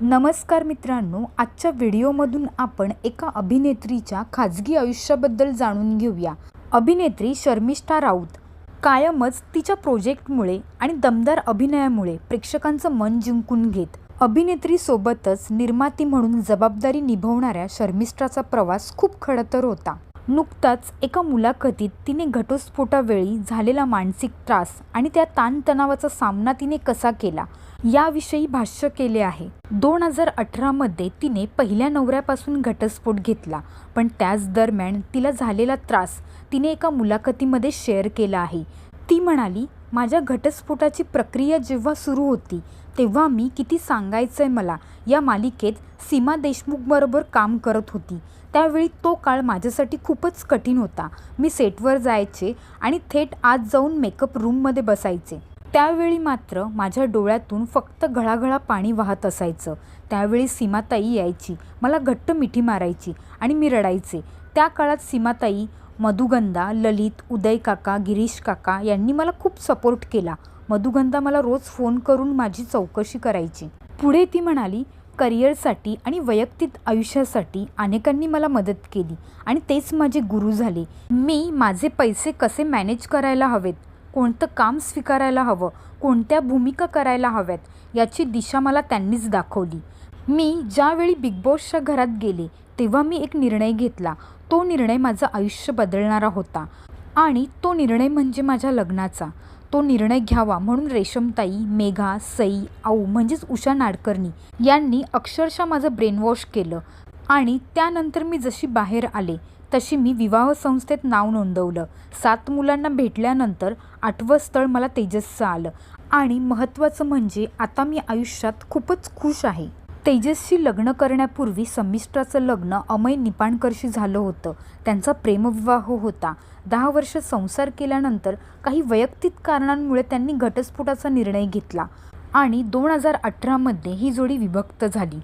नमस्कार मित्रांनो आजच्या व्हिडिओमधून आपण एका अभिनेत्रीच्या खाजगी आयुष्याबद्दल जाणून घेऊया. अभिनेत्री शर्मिष्ठा राऊत. कायमच तिच्या प्रोजेक्टमुळे आणि दमदार अभिनयामुळे प्रेक्षकांचं मन जिंकून घेत अभिनेत्रीसोबतच निर्माती म्हणून जबाबदारी निभवणाऱ्या शर्मिष्ठाचा प्रवास खूप खडतर होता. नुकताच एका मुलाखतीत तिने घटस्फोटावेळी झालेला मानसिक त्रास आणि त्या ताणतणावाचा सामना तिने कसा केला याविषयी भाष्य केले आहे. दोन हजार अठरामध्ये तिने पहिल्या नवऱ्यापासून घटस्फोट घेतला पण त्याच दरम्यान तिला झालेला त्रास तिने एका मुलाखतीमध्ये शेअर केला आहे. ती म्हणाली माझ्या घटस्फोटाची प्रक्रिया जेव्हा सुरू होती तेव्हा मी किती सांगायचंय मला या मालिकेत सीमा देशमुखबरोबर काम करत होती. त्यावेळी तो काळ माझ्यासाठी खूपच कठीण होता. मी सेटवर जायचे आणि थेट आत जाऊन मेकअप रूममध्ये बसायचे. त्यावेळी मात्र माझ्या डोळ्यातून फक्त घळाघळा पाणी वाहत असायचं. त्यावेळी सीमाताई यायची मला घट्ट मिठी मारायची आणि मी रडायचे. त्या काळात सीमाताई मधुगंधा ललित उदय काका गिरीश काका यांनी मला खूप सपोर्ट केला. मधुगंधा मला रोज फोन करून माझी चौकशी करायची. पुढे ती म्हणाली करिअरसाठी आणि वैयक्तिक आयुष्यासाठी अनेकांनी मला मदत केली आणि तेच माझे गुरु झाले. मी माझे पैसे कसे मॅनेज करायला हवेत? कोणतं काम स्वीकारायला हवं? कोणत्या भूमिका करायला हव्यात? याची दिशा मला त्यांनीच दाखवली. मी ज्यावेळी बिग बॉसच्या घरात गेले तेव्हा मी एक निर्णय घेतला. तो निर्णय माझं आयुष्य बदलणारा होता. आणि तो निर्णय म्हणजे माझ्या लग्नाचा. तो निर्णय घ्यावा म्हणून रेशमताई मेघा सई आऊ म्हणजेच उषा नाडकर्णी यांनी अक्षरशः माझं ब्रेनवॉश केलं. आणि त्यानंतर मी जशी बाहेर आले तशी मी विवाह संस्थेत नाव नोंदवलं. सात मुलांना भेटल्यानंतर आठवं स्थळ मला तेजस्सं आलं. आणि महत्त्वाचं म्हणजे आता मी आयुष्यात खूपच खुश आहे. तेजसशी लग्न करण्यापूर्वी संमिश्राचं लग्न अमय निपाणकरशी झालं होतं. त्यांचा प्रेमविवाह होता. दहा वर्ष संसार केल्यानंतर काही वैयक्तिक कारणांमुळे त्यांनी घटस्फोटाचा निर्णय घेतला आणि दोन हजार अठरामध्ये ही जोडी विभक्त झाली.